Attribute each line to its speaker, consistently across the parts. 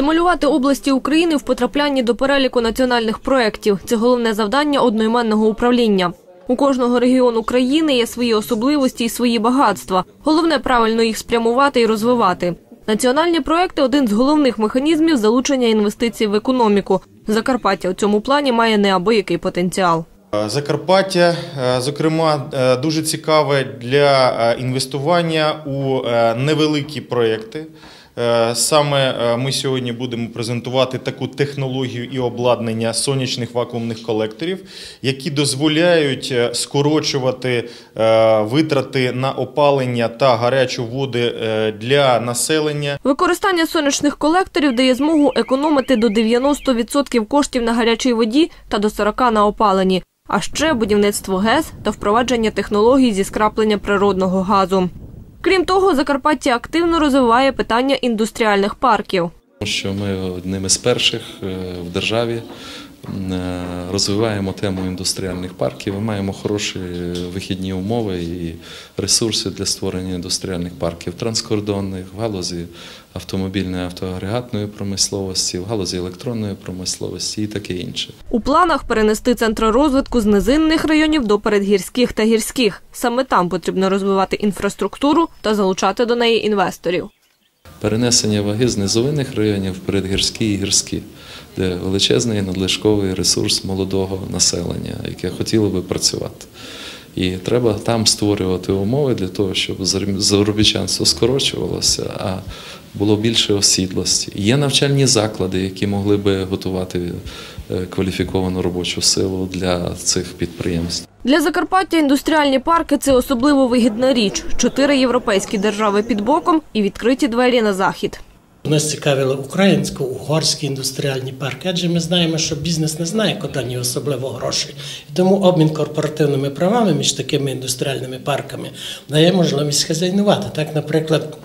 Speaker 1: Стимулювати області України в потраплянні до переліку національних проєктів – це головне завдання одноіменного управління. У кожного регіону країни є свої особливості і свої багатства. Головне правильно їх спрямувати і розвивати. Національні проекти – один з головних механізмів залучення інвестицій в економіку. Закарпаття у цьому плані має неабиякий потенціал.
Speaker 2: Е, Закарпаття, е, зокрема, е, дуже цікаве для інвестування у невеликі проекти. Е, Саме е, ми сьогодні будемо презентувати таку технологію і обладнання сонячних вакуумних колекторів, які дозволяють е, скорочувати витрати на опалення та гарячу воду для населення.
Speaker 1: Використання сонячних колекторів дає змогу економити до 90% коштів на гарячій воді та до 40% на опаленні. А ще будівництво ГЕС та впровадження технологій зі скраплення природного газу. Крім того, Закарпаття активно розвиває питання індустріальних парків.
Speaker 3: Що ми одними з перших е, в державі розвиваємо тему індустріальних парків. Ми маємо хороші вихідні умови і ресурси для створення індустріальних парків транскордонних в галузі автомобільної автоагрегатної промисловості, в галузі електронної промисловості і таке інше.
Speaker 1: У планах перенести центри розвитку з низинних районів до передгірських та гірських. Саме там потрібно розвивати інфраструктуру та залучати до неї інвесторів.
Speaker 3: Перенесення ваги з низовинних районів в передгірські і гірські, де величезний надлишковий ресурс молодого населення, яке хотіло би працювати. І треба там створювати умови для того, щоб заробітчанство скорочувалося, а було більше осідлості. Є навчальні заклади, які могли би готувати е, кваліфіковану робочу силу для цих підприємств.
Speaker 1: Для Закарпаття індустріальні парки – це особливо вигідна річ. Чотири європейські держави під боком і відкриті двері на захід.
Speaker 4: Нас цікавили українсько-угорські індустріальні парки, адже ми знаємо, що бізнес не знає кодані особливо грошей. Тому обмін корпоративними правами між такими індустріальними парками дає можливість хазяйнувати. Так, наприклад,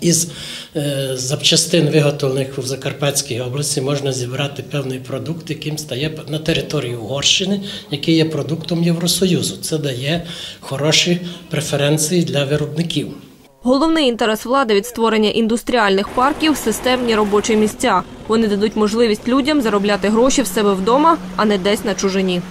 Speaker 4: із е, запчастин, виготовлених в Закарпатській області, можна зібрати певний продукт, яким стає на території Угорщини, який є продуктом Євросоюзу. Це дає хороші преференції для виробників.
Speaker 1: Головний інтерес влади від створення індустріальних парків – системні робочі місця. Вони дадуть можливість людям заробляти гроші в себе вдома, а не десь на чужині.